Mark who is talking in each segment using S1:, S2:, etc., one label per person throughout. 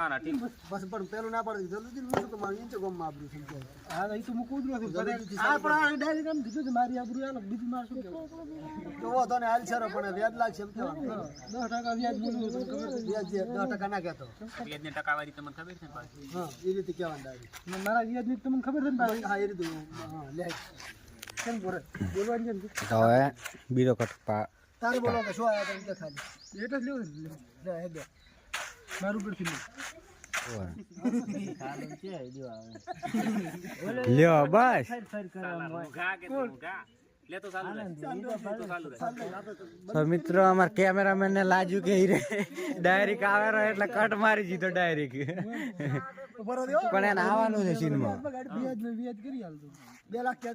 S1: હા ઠીક.
S2: બસ પણ પેલું ના પાડી. દીધું જલ્દી નતું કે મારું ઇંચે ગમ આબરું સમજાય?
S3: હા એ તો મૂકવું જ નથી.
S2: જલ્દીથી
S3: પણ આ ડાયરેક્ટ એમ કીધું કે મારી આબરૂ હાલો બીજું મારે શું કહેવું?
S2: તો હાલ છે પણ વ્યાજ લાગશે એમ કહેવાનું.
S3: દસ ટકા વ્યાજ બોલવું હતું
S2: વ્યાજ દસ ટકા ના કહેતો.
S1: વ્યાજની ટકાવારી તમને ખબર છે પાછી?
S2: હા એ રીતે કહેવાનું ડાયરેક્ટ.
S3: મારા વ્યાજની તમને ખબર છે ને ભાઈ
S2: હા એ રીતે હા લે.
S4: હવે બીજો કટ પા
S2: તારે બોલો કે શું આવ્યા તમે ખાલી?
S3: એટલે જ લેવું
S2: લે હે
S3: મારું
S4: લ્યો બસ. મિત્રો અમાર કેમેરામેન ને લાજ્યું કે હીરે ડાયરેક્ટ આવે એટલે કટ મારી દીધો ડાયરેક્ટ પણ એને આવવાનું છે સીનમાં
S3: બે લાખ ને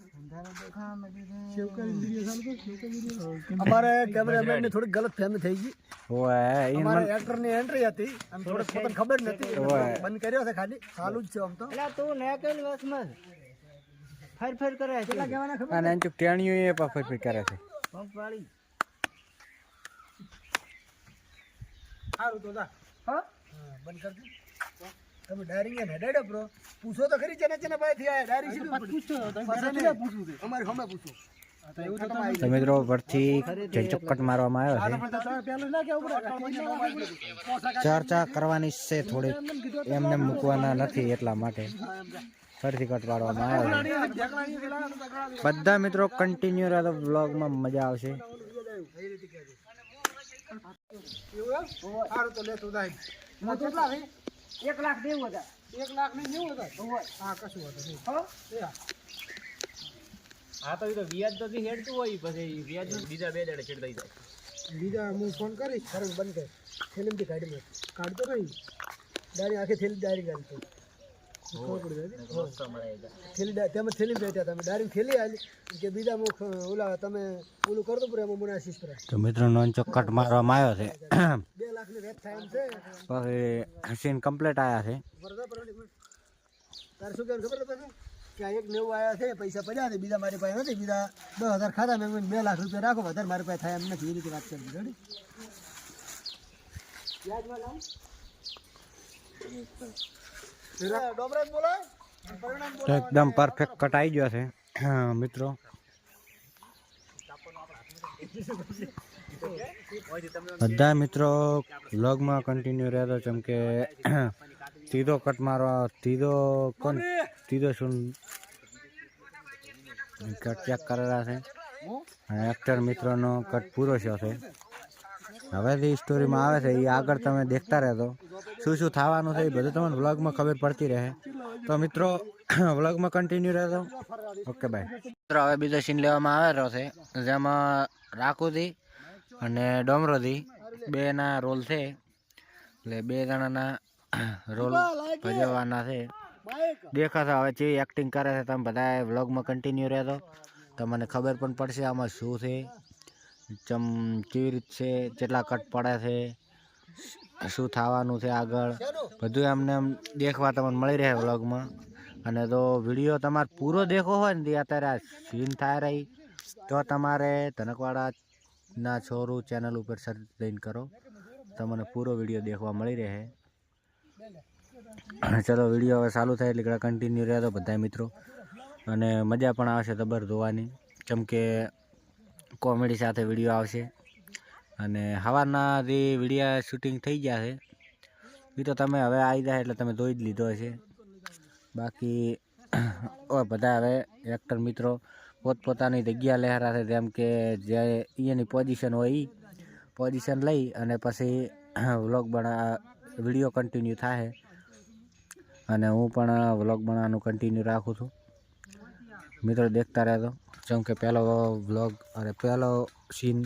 S3: વ્યાજ કરી હાલતું
S2: બે લાખ ક્યાં દેવો
S3: સેવ કરી વીડિયો ચાલુ કર સેવ કરી વીડિયો
S2: અમારે કેમેરામેનની થોડી ગલત ફહેમી થઈ ગઈ
S4: ઓય ઈ
S2: અમારે એક્ટરની એન્ટ્રી હતી અને થોડીક પોતાને ખબર નથી
S4: ઓય.
S2: બંધ કર્યો છે ખાલી ચાલુ જ છે આમ તો કેટલા કહેવાના ખબર
S4: અને એમ ટેણીઓ એ પફર ફિટ કરે છે
S3: સારું તો દા
S2: હા બંધ કરજો તમે ડાયરી ને હેડાડો પ્રો પૂછો તો ખરી ચને ચને ભાઈ થી ડાયરી સીધું
S3: પૂછો
S2: નહીં.
S3: છે.
S2: અમારે હમે પૂછો.
S3: તો
S4: મિત્રો પરથી ચોક્કટ મારવામાં આવ્યો છે. ચર્ચા કરવાની છે થોડીક. એમને મૂકવાના નથી એટલા માટે. ફરીથી કટ પાડવામાં આવ્યો બધા મિત્રો કન્ટિન્યુ રહેતો બ્લોગમાં મજા આવશે.
S3: સારું તો લે તું એક લાખ દેવું હતા એક લાખ ને નેવું હતા હા કશું હતું નહીં.
S1: હા? તો એ તો વ્યાજ તો હેડતું હોય પછી વ્યાજ બીજા બે દાડે છેડતા જાય.
S3: બીજા હું ફોન કરીશ
S2: ખરું બંધ કર. થેલીમથી કાઢી મેં
S3: કાઢતો નહીં.
S2: ડાયરી આખી થેલી ડાયરી કાઢી થેલી તમે થેલી તમે ડાયરી થેલી આલી કે બીજા મુખ ઓલા તમે ઓલું કરતો પૂરે એમાં મને આશીષ કરે.
S4: તો મિત્રો નોનચોક કટ મારવામાં આવ્યો છે.
S2: બે લાખની થાય એમ છે.
S4: પછી સીન કમ્પ્લીટ આવ્યા છે.
S2: શું કહેવાનું ખબર કે એક નેવું આવ્યા છે પૈસા પડ્યા છે બીજા મારી પાસે નથી બીજા દસ હજાર ખાધા મેં બે લાખ રૂપિયા રાખો વધારે મારી પાસે થાય એમ નથી એ રીતે વાત કરી બોલો પરિણામ
S4: તો એકદમ પરફેક્ટ કટ આવી ગયો છે. મિત્રો. બધા મિત્રો વ્લોગમાં કન્ટિન્યુ રહેતો જેમ કે સીધો કટ મારવા સીધો કોણ? સીધો શું? કટ ચેક કરેલા છે. એક્ટર મિત્રોનો કટ પૂરો થયો છે. હવે જે સ્ટોરીમાં આવે છે, એ આગળ તમે દેખતા રહેતો શું શું થવાનું છે, એ બધું તમને વ્લોગમાં ખબર પડતી રહે. તો મિત્રો વ્લોગમાં કન્ટિન્યુ રહેતો ઓકે બાય મિત્રો, હવે બીજો સીન લેવામાં આવેલો છે, જેમાં રાખુથી અને ડોમરોથી બેના રોલ છે. એટલે બે જણાના રોલ ભજવવાના છે. દેખાશે હવે જે એક્ટિંગ કરે છે, તમે બધા વ્લોગમાં કન્ટિન્યુ રહેતો તમને ખબર પણ પડશે આમાં શું છે. ચમ કેવી રીત છે, કેટલા કટ પડે છે, શું થવાનું છે આગળ, બધું એમને એમ દેખવા તમને મળી રહે વ્લોગમાં. અને તો વીડિયો તમારે પૂરો દેખો હોય ને તે અત્યારે આ સીન થાય રહી. તો તમારે ધનકવાડાના છોરું ચેનલ ઉપર સર્ચ લઈને કરો. તમને પૂરો વીડિયો દેખવા મળી રહે. ચલો, વીડિયો હવે ચાલુ થાય એટલે કન્ટિન્યુ રહે તો બધા મિત્રો. અને મજા પણ આવશે તબર ધોવાની કેમ કે કોમેડી સાથે વીડિયો આવશે. અને સવારના જે વિડીયા શૂટિંગ થઈ ગયા છે. એ તો તમે હવે આવી જાય એટલે તમે જોઈ જ લીધો હશે. બાકી બધા હવે એક્ટર મિત્રો પોતપોતાની જગ્યા લહેરા છે, જેમ કે જે એની પોઝિશન હોય પોઝિશન લઈ અને પછી વ્લોગ બના, વીડિયો કન્ટિન્યુ થાય અને હું પણ વ્લોગ બનાવવાનું કન્ટિન્યુ રાખું છું. મિત્રો દેખતા રહેતો જેમ કે પહેલો વ્લોગ અને પહેલો સીન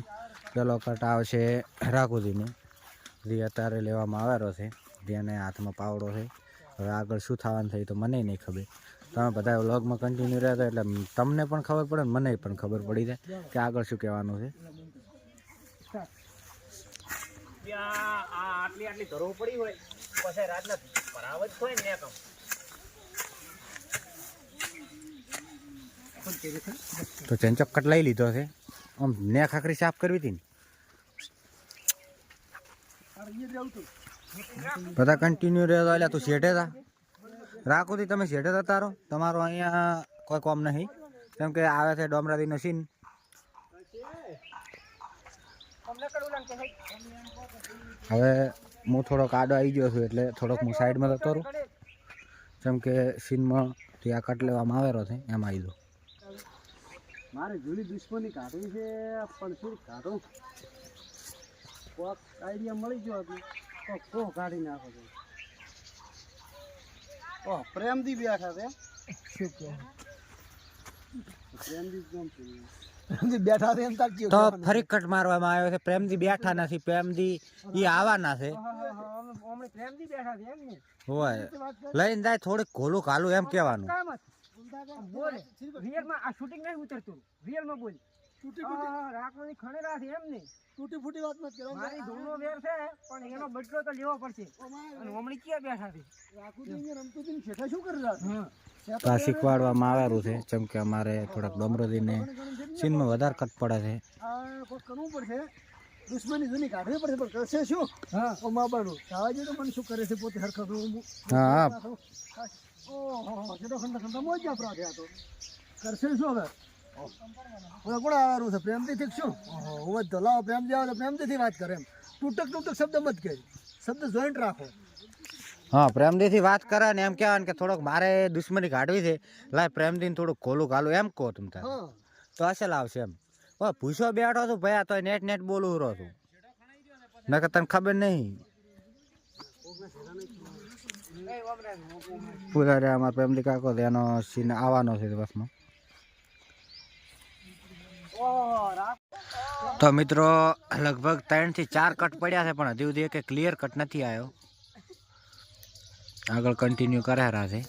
S4: પહેલો કટ આવશે રાઘુજીનો. જે અત્યારે લેવામાં આવેલો છે. જેને હાથમાં પાવડો છે. હવે આગળ શું થવાનું થયું તો મને નહીં ખબર. તમે બધા વ્લોગમાં કન્ટિન્યુ રહેતા એટલે તમને પણ ખબર પડે મને પણ ખબર પડી જાય કે આગળ શું કહેવાનું છે.
S1: આટલી આટલી ધરો પડી હોય. પછી રાતના ભરાવ હોય ને
S4: તો ચંચક કટ લઈ લીધો છે. આમ ને ખાખરી સાફ કરવી હતી ને. બધા કન્ટિન્યુ રહેતા એટલે તું શેઠે તા રાખોથી તમે શેઠે જતા રહો તમારો અહીંયા કોઈ કોમ નહીં. કેમ કે આવે છે ડોમરાદીનો સીન હવે હું થોડોક આડો આવી ગયો છું એટલે થોડોક હું સાઈડમાં જતો રહું. જેમ કે સીનમાં આ કટ લેવામાં આવેલો છે, એમાં આવી દઉં
S2: મારે જૂની દુશ્મની કાઢવી છે પણ શું કાઢો. કોક આઈડિયા મળી ગયો હતો તો કોહ કાઢી નાખો છો. ઓહ પ્રેમથી બેઠા છે. શું કહો? પ્રેમથી કેમ પ્રેમથી બેઠા છે એમ તાર
S4: તો ફરી કટ મારવામાં આવ્યો છે. પ્રેમથી બેઠા નથી. પ્રેમથી એ આવવાના છે. હોય. લઈને જાય થોડીક ઘોલું ઘાલું એમ કહેવાનું.
S3: બોલ. રિયલમાં આ શૂટિંગ નહીં ઉતરતું. રિયલમાં બોલ.
S2: તૂટી
S3: ફૂટી રાખવાની ખણેરા છે એમ નહીં.
S2: તૂટી ફૂટી વાત મત કરો.
S3: મારી ધૂળનો વેર છે પણ એનો બદલો તો લેવો પડશે. અને હમણી ક્યાં બેઠા છે?
S2: રાખું તો રમતું શેઠા શું કરી રહ્યા
S4: તો આ શીખવાડવામાં આવેલું છે જેમ કે અમારે થોડાક ડમરોદીને સીનમાં વધારે કટ પડે છે.
S2: કરવું પડશે. દુશ્મની જૂની કાઢવી પડશે પણ કરશે શું?
S3: હા.
S2: ઓ મા બાનું. સાવાજી તો મને શું કરે છે પોતે હરખા
S4: હા હા.
S2: ઓહો જેટલો ખંડા ખંડા મોજ આપણા થયા તો. કરશે શું હવે? હવે કોણ આવવાનું છે? પ્રેમથી ઠીક શું? ઓહો. જ તો લાવો પ્રેમથી આવે પ્રેમથી વાત કરે એમ. તૂટક તૂટક શબ્દ મત કહે. શબ્દ જોઈન્ટ રાખો.
S4: હા પ્રેમદીથી વાત કરે ને એમ કહેવાનું કે થોડોક મારે દુશ્મની કાઢવી છે. લાય પ્રેમદીને થોડુંક ખોલું ઘાલું એમ કહો તમે તારે. તો અસલ આવશે એમ. ઓ પૂછો બેઠો છું ભયા તો નેટ નેટ બોલું રહો છું. નકર તને ખબર નહીં. પૂરા રે અમારા પ્રેમદી કાકો તો એનો સીન આવવાનો છે બસમાં તો મિત્રો, લગભગ ત્રણથી ચાર કટ પડ્યા છે, પણ હજી સુધી એક ક્લિયર કટ નથી આવ્યો. આગળ કન્ટિન્યુ કર્યા છે.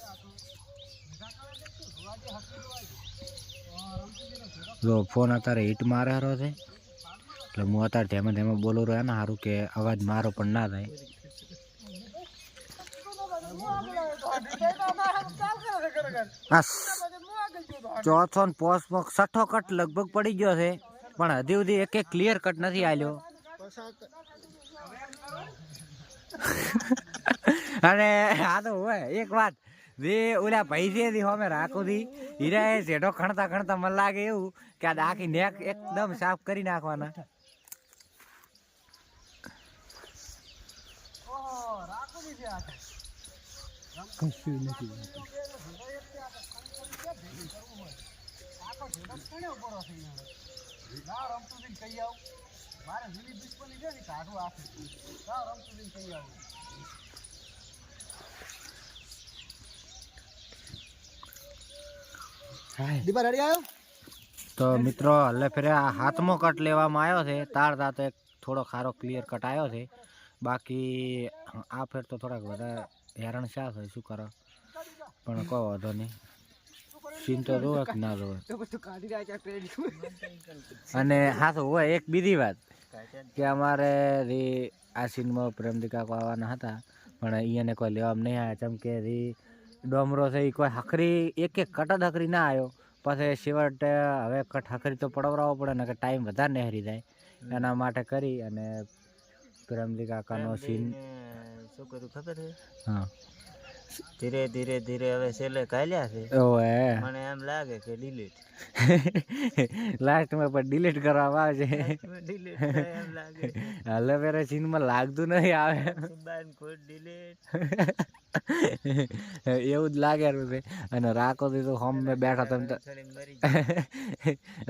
S4: જો ફોન અત્યારે હિટ મારે રહ્યો છે. એટલે હું અત્યારે ધેમે ધેમે બોલું રહ્યો ને સારું કે અવાજ મારો પણ ના થાય આ ચોથો ને પોસ્ટમાં છઠ્ઠો કટ લગભગ પડી ગયો છે પણ હજી સુધી એક એક ક્લિયર કટ નથી આવ્યો અને આ તો હોય એક વાત. જે ઓલા પૈસે થી અમે રાખું થી હીરા એ શેઠો ખણતા ખણતા મને લાગે એવું કે આ આખી નેક એકદમ સાફ કરી નાખવાના.
S2: દીપા રેડી આવ્યો?
S4: તો મિત્રો હલે ફેરે આ હાથમો કટ લેવામાં આવ્યો છે. તાર તાર તો એક થોડો ખારો ક્લિયર કટ આવ્યો છે. બાકી આ ફેર તો થોડાક વધારે હેરાન શા થાય? શું કરો? પણ કોઈ વાંધો નહીં. સીન તો જોવે કે ના
S3: ટ્રેન
S4: અને હા તો હોય એક બીજી વાત કે અમારે રી આ સીનમાં પ્રેમદિકા આવવાના હતા પણ અહીંયાને કોઈ લેવામાં નહીં આવ્યા. જેમ કે રી ડોમરો છે એ કોઈ હખરી એક એક કટ જ હખરી ના આવ્યો. પછી છેવટે હવે કટ હખરી તો પડાવડાવવો પડે ને કે ટાઈમ વધારે નહેરી જાય. એના માટે કરી અને પ્રેમદી કાકાનો સીન
S1: શું કર્યું ખબર છે
S4: હા
S1: ધીરે ધીરે ધીરે હવે છેલ્લે કાલ્યા છે
S4: ઓએ
S1: મને એમ લાગે કે ડિલીટ
S4: લાસ્ટમાં પણ ડિલીટ કરવામાં આવે છે
S1: ડિલીટ એમ લાગે
S4: હાલે ફેરે સીનમાં લાગતું નહીં આવે
S1: બાન ખુદ ડિલીટ
S4: એવું જ લાગે છે અને રાખોથી તો હોમ મેં બેઠા તમે તો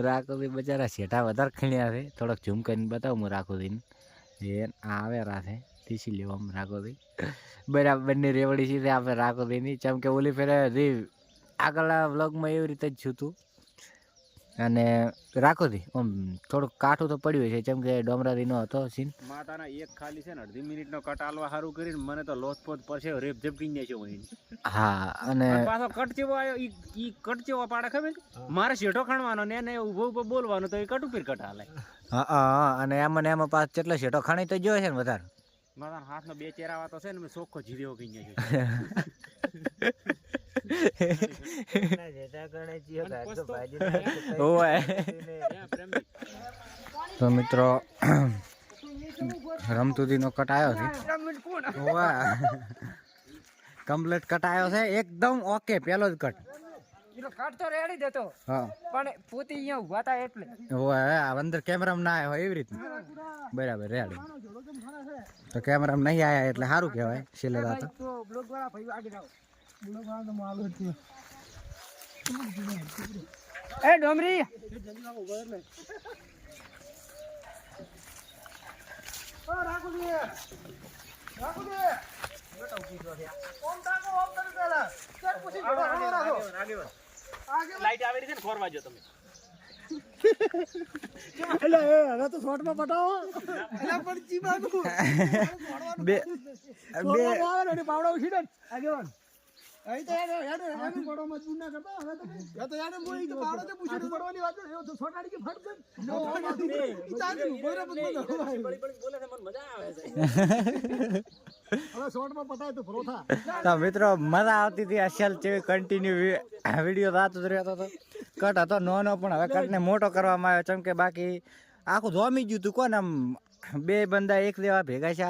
S4: રાખોથી બચારા શેઠા વધારે ખીણ્યા છે થોડોક ઝૂમ કરીને બતાવું હું રાખોથી આ આવે તીસી લેવા આમ રાખોથી બરાબર બંને રેવડી સીધે આપણે રાખોથી નહીં જેમ કે ઓલી ફેરે હજી આગળના વ્લોગમાં એવી રીતે જ છું તું અને રાખોથી આમ થોડુંક કાઠું તો પડ્યું છે જેમ કે ડોમરાદીનો હતો સીન.
S1: માતાના એક ખાલી છે ને અડધી મિનિટનો કટ આલવા સારું કરીને મને તો લોથપોથ પડશે રેપ જેમ કઈ છે હું
S4: હા અને
S1: પાછો કટ ચેવો આવ્યો ઈ ઈ કટ ચેવો પાડે ખબર મારે શેઠો ખણવાનો ને એને ઊભો ઊભો બોલવાનું તો એ કટ ઉપર કટ હાલે
S4: હા હા અને એમાં ને એમાં પાછ કેટલો શેઠો ખાણી તો જોયો છે ને વધારે?
S1: મારા હાથનો બે ચેરાવા તો છે ને મેં ચોખ્ખો જીર્યો કઈ
S4: ગયો તો મિત્રો રમતુદીનો કટ આવ્યો છે. કમ્પ્લીટ કટ આવ્યો છે. એકદમ ઓકે પેલો જ કટ.
S3: તો રેડી દેતો
S4: હા.
S3: પણ પોતી અહીંયા ઊભા હતા એટલે.
S4: ઓય અંદર કેમેરામાં ના આવ્યો હોય એવી રીતના. બરાબર રેડી તો કેમેરામાં નહીં આવ્યા એટલે સારું કહેવાય છેલ્લે રાત
S3: તો. બ્લોગ વાળા ભાઈ આગળ આવો. એ ડોમરી!
S1: લાઈટ આવેલી છે ને ફોરવા જો તમે.
S2: એટલે હવે તો શોર્ટમાં પટાવો. એટલે પણ ચીબાનું.
S4: બે બે
S2: આવે ને પાવડા ઉછીને આગેવાન અહીં તો યાર યાર યાર પાવડો મજબૂત ના કરતા. હવે તો યા તો યાર બોલી તો પાવડો તો પૂછીને પડવાની વાત એ તો શોર્ટ કે ફટ દે. નો ઈ તાંજુ બોયરા પગ બંધ
S1: બોલે મને મજા આવે છે.
S2: હવે શોર્ટમાં પટાય તો ભરો
S4: તો મિત્રો મજા આવતી હતી અસલ જેવી કન્ટિન્યુ વીડિયો રાત જ રહેતો હતો કટ હતો નાનો પણ હવે કટને મોટો કરવામાં આવ્યો ચમ કે બાકી આખું જોમી ગયું તું કોને આમ? બે બંદા એક દેવા ભેગા છે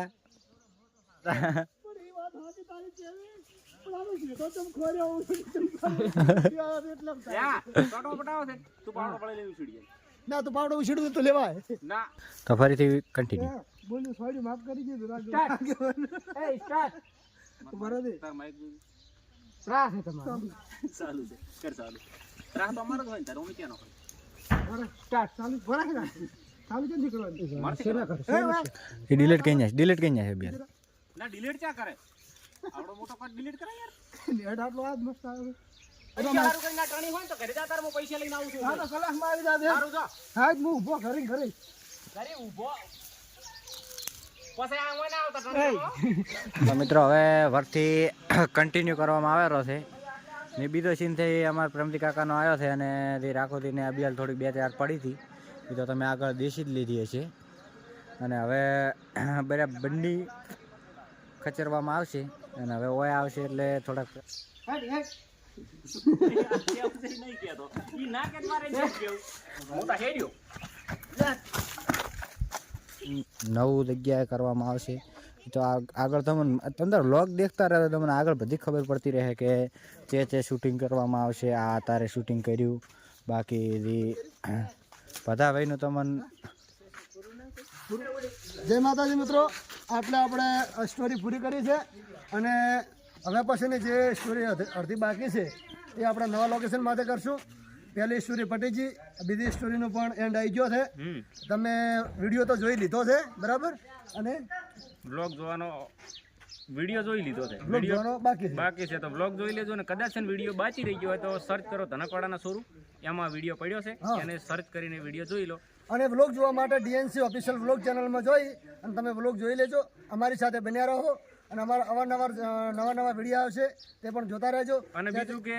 S2: ના તો પાવડો ઉછીડું તો લેવાય.
S1: ના
S4: તો ફરીથી કન્ટિન્યુ
S2: બોલ્યું સોરી માફ કરી દીધું. આગેવાન
S3: એ સ્ટાર્ટ
S2: બરાબર
S1: તાર માઈક
S3: છે તમારો.
S1: ચાલુ. છે. કર ચાલુ. રાહ તો અમારો જ હોય તારે હું ક્યાં નો
S3: સ્ટાર્ટ ચાલુ
S2: બરાબર ને? ચાલુ કેમ કરવાનું એ
S4: ડિલીટ કઈ જાય ડિલીટ કઈ જાય બે
S1: ના ડિલીટ ક્યાં કરે? આવડો મોટો કટ ડિલીટ કરે યાર.
S2: હેડ આટલો હાથ મસ્ત આવે
S1: પૈસા કરીને આ હોય તો ઘરે જા તારે હું પૈસા લઈને આવું છું.
S2: હા તો કલાકમાં આવી જાજે
S1: સારું જા.
S2: હા જ હું ઊભો ઘરે ઘરે.
S1: ઘરે ઊભો. પછી આ હોય ને આવતા ટણી
S4: તો મિત્રો હવે વર્કથી કન્ટિન્યુ કરવામાં આવેલો છે. ને બીજો સીન થઈ અમારા પ્રેમથી કાકાનો આવ્યો છે અને તે રાખોથી ને અબિયાલ થોડીક બે ચાર પડી હતી. એ તો તમે આગળ દેશી જ લીધી હશે. અને હવે બધા બંડી ખચરવામાં આવશે. અને હવે ઓય આવશે એટલે થોડાક નવું જગ્યાએ કરવામાં આવશે. તો આ- આગળ તમને અંદર લોક દેખતા રહે તમને આગળ બધી ખબર પડતી રહે કે જે તે શૂટિંગ કરવામાં આવશે આ તારે શૂટિંગ કર્યું. બાકી બધા ભાઈનું તમને
S2: જય માતાજી મિત્રો. આટલે આપણે સ્ટોરી પૂરી કરી છે અને હવે પછીની જે સ્ટોરી અડધી બાકી છે એ આપણે નવા લોકેશન માટે કરશું. પહેલી સ્ટોરી પટેજી બીજી સ્ટોરીનો પણ એન્ડ આવી ગયો છે. તમે વીડિયો તો જોઈ લીધો છે બરાબર? અને
S1: બ્લોગ જોવાનો વીડિયો જોઈ લીધો છે. વીડિયો
S2: બાકી
S1: બાકી છે તો બ્લોગ જોઈ લેજો અને કદાચ વીડિયો બાકી રહી ગયો હોય તો સર્ચ કરો ધનકવાડાના શોરૂમ એમાં વીડિયો પડ્યો છે. એને સર્ચ કરીને વીડિયો જોઈ લો.
S2: અને વ્લોગ જોવા માટે ડીએનસી ઓફિશિયલ વ્લોગ ચેનલમાં જોઈ અને તમે વ્લોગ જોઈ લેજો. અમારી સાથે બન્યા રહો અને અમારા અવારનવાર નવા નવા વીડિયો આવશે તે પણ જોતા રહેજો.
S1: અને બીજું કે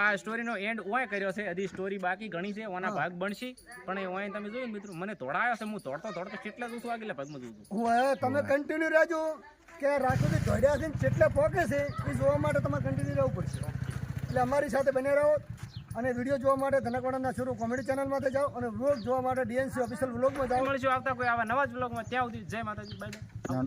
S1: આ સ્ટોરીનો એન્ડ ઓય કર્યો છે. હજી સ્ટોરી બાકી ઘણી છે ઓના ભાગ બનશે. પણ એ ઓય તમે જોયું મિત્રો મને તોડાયો છે હું તોડતો તોડતો કેટલા દિવસો આગલા ભાગમાં જોઉં
S2: હું તમે કન્ટિન્યુ રહેજો કે રાખોથી ધોડ્યા છે ને કેટલા પોકે છે એ જોવા માટે તમારે કન્ટિન્યુ રહેવું પડશે. એટલે અમારી સાથે બને રહો. અને વીડિયો જોવા માટે ધનકવાડાના શરૂ કોમેડી ચેનલમાંથી જાઓ અને વ્લોગ જોવા માટે ડીએનસી ઓફિશિયલ વ્લોગમાં જાઓ.
S1: મળીશું આવતા કોઈ આવા નવા જ વ્લોગમાં ત્યાં સુધી જય માતાજી બાય બાય